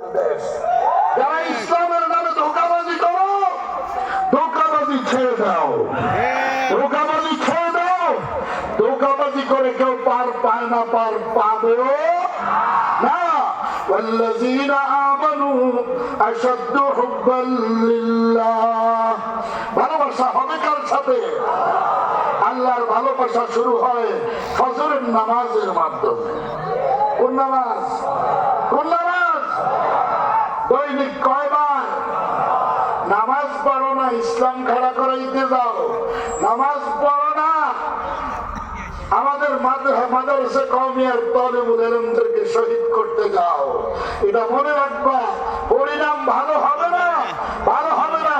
দেশ যারা ইসলামের নামে ধোকাবাজি করো ধোকাবাজি ছেড়ে দাও ধোকাবাজি ছেড়ে দাও ধোকাবাজি করে কেউ পার পায় না পার পাবেও না والذين آمنوا أشد حبا لله ভালোবাসা হবে কার সাথে আল্লাহর ভালোবাসা শুরু হয় ফজরের নামাজের মাধ্যমে কোন নামাজ কোন নামাজ ইসলাম খাড়া করাইতে যাও। নামাজ পড়ো না। আমাদের মাদ্রাসা কমিয়ার তলেবুল এলমদেরকে শহীদ করতে যাও। এটা মনে রাখবা, পরিণাম ভালো হবে না, ভালো হবে না।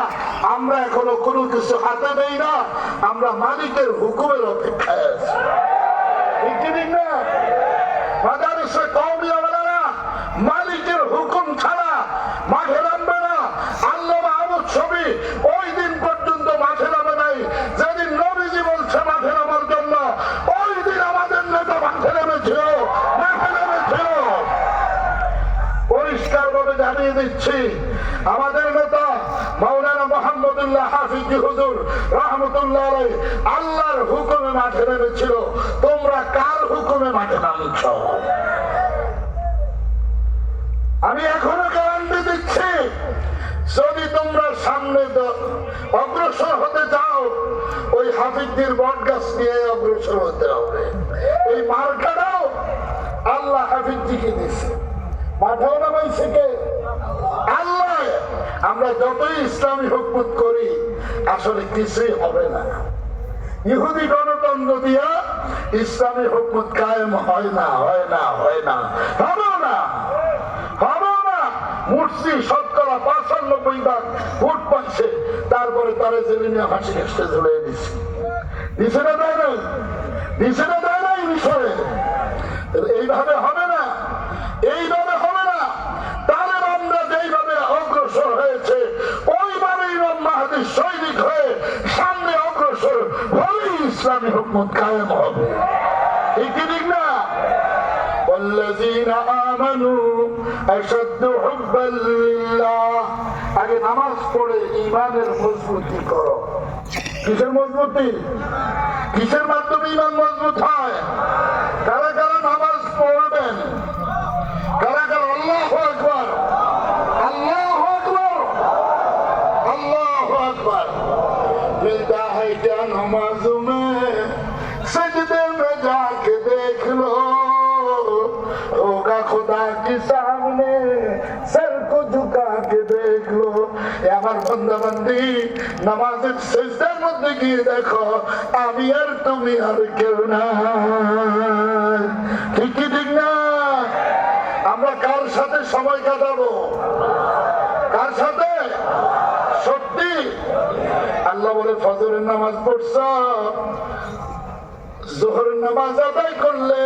আমরা এখনও কোনো কিছু হাতে নেই না, আমরা মালিকের হুকুমের অপেক্ষায় আছি। মাদ্রাসা মালিকের হুকুম ছাড়া মাঠে নামবে না। আল্লাহ আবুদ ছবি ওই দিন পর্যন্ত মাঠে নামে নাই। যেদিন নবীজি বলছে মাঠে নামার জন্য, ওই দিন আমাদের নেতা মাঠে নেমেছিল পরিষ্কার ভাবে দিচ্ছি, আমাদের নেতা মাওলানা মোহাম্মদুল্লাহ হাফিজ হুজুর, রহমতুল্লাহ আল্লাহর হুকুমে মাঠে নেমেছিল। তোমরা কার হুকুমে মাঠে নামছ? আমি এখনও গ্যারান্টি দিচ্ছি। যদি তোমরা সামনে অগ্রসর হতে চাও, ওই হাফিজদের বট গাছ নিয়ে অগ্রসর হতে হবে। এই মার্কাটাও আল্লাহ হাফিজজিকে দিচ্ছে মাথাও নামাইছে আল্লাহ। আমরা যতই ইসলামী হুকমত করি, আসলে কিছুই হবে না। ইহুদি গণতন্ত্র দিয়া ইসলামী হুকমত কায়েম হয় না হয় না হয় না। হবে না। মূর্তি শতকরা পঁচানব্বই ভাগ ভোট পাচ্ছে তারপরে তারা জেলে নিয়ে হাসি হেসতে ধরে দিচ্ছে দিছে না দেয় নাই? দিছে না দেয় নাই বিষয়ে এইভাবে হবে না। এইভাবে হবে না। তালেবানরা যেইভাবে অগ্রসর হয়েছে ওইভাবে ইমাম মাহাদি সৈনিক হয়ে সামনে অগ্রসর হলেই ইসলামী হুকমত কায়েম হবে। ঠিক না? والذين آمنوا أشد حبا لله আগে নামাজ পড়ে ইমানের মজবুতি করো কিসের মজবুতি কিসের মাধ্যমে ইমান মজবুত হয় কারা কারা নামাজ পড়বেন আমার বন্দাবান্দি নামাজের শেষদের মধ্যে গিয়ে দেখো, আমি আর তুমি আর কেউ না ঠিক ঠিক না? আমরা কার সাথে সময় কাটাবো? কার সাথে? সত্যি? আল্লাহ বলে, ফজরের নামাজ পড়ছ, জোহরের নামাজ আদায় করলে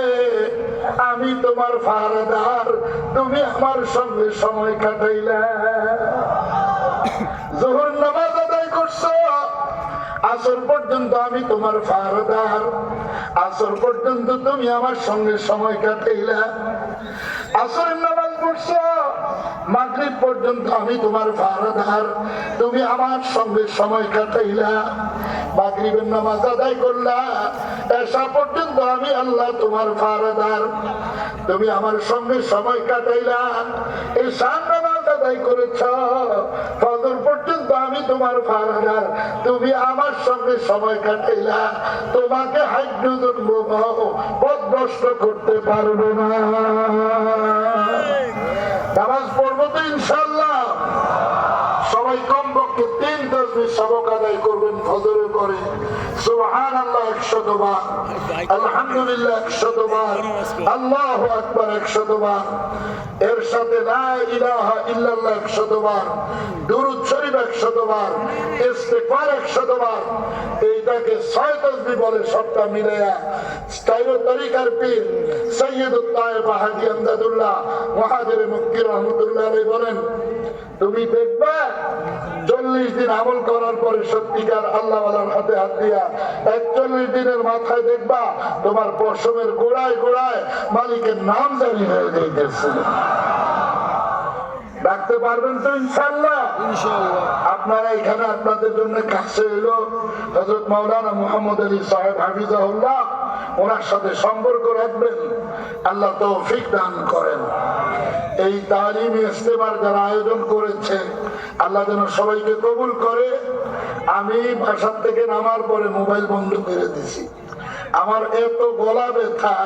আমি তোমার ফারাদার, তুমি আমার সঙ্গে সময় কাটাইলে। জোহর নামাজ আদায় করছ, আসর পর্যন্ত আমি তোমার ফারদার। আসর পর্যন্ত তুমি আমার সঙ্গে সময় কাটাইলা। আসরের নামাজ পর্যন্ত আমি তোমার ফারদার তুমি আমার সঙ্গে সময় কাটাইলা। মাগরিবের নামাজ আদায় করলা। এসা পর্যন্ত আমি আল্লাহ তোমার ফারদার তুমি আমার সঙ্গে সময় কাটাইলা। এই সান করেছ। ফজর পর্যন্ত আমি তোমার ফারাদার তুমি আমার সঙ্গে সময় কাটাইলা। তোমাকে হাইড্রোজন পদভস্ত করতে পারব না। নামাজ পড়ব তো ইনশাল্লাহ সবাই কমপক্ষে তিন তসবি সবক আদায় করবেন ফজরে করে সুবহান আল্লাহ একশত আলহামদুলিল্লাহ একশত আল্লাহ আকবার একশত এর সাথে লা ইলাহা ইল্লাল্লাহ একশত বার দুরুদ শরীফ একশত বার ইস্তেগফার একশত বার এইটাকে তুমি দেখবে চল্লিশ দিন আমল করার পরে সত্যিকার আল্লাহ হাতে হাত দিয়া একচল্লিশ দিনের মাথায় দেখবা তোমার পশমের গোড়ায় গোড়ায় মালিকের নাম জারি হয়ে যাইতেছে। ডাকতে পারবেন তো ইনশাল্লাহ ইনশাআল্লাহ। আপনারা এখানে আপনাদের জন্য কাছে এলো হজরত মাওলানা মোহাম্মদ আলী সাহেব হাফিজাহুল্লাহ ওনার সাথে সম্পর্ক রাখবেন। আল্লাহ তৌফিক দান করেন। এই তালিম ইস্তেমার যারা আয়োজন করেছে আল্লাহ যেন সবাইকে কবুল করে। আমি বাসার থেকে নামার পরে মোবাইল বন্ধ করে দিছি। আমার এত গলা ব্যথা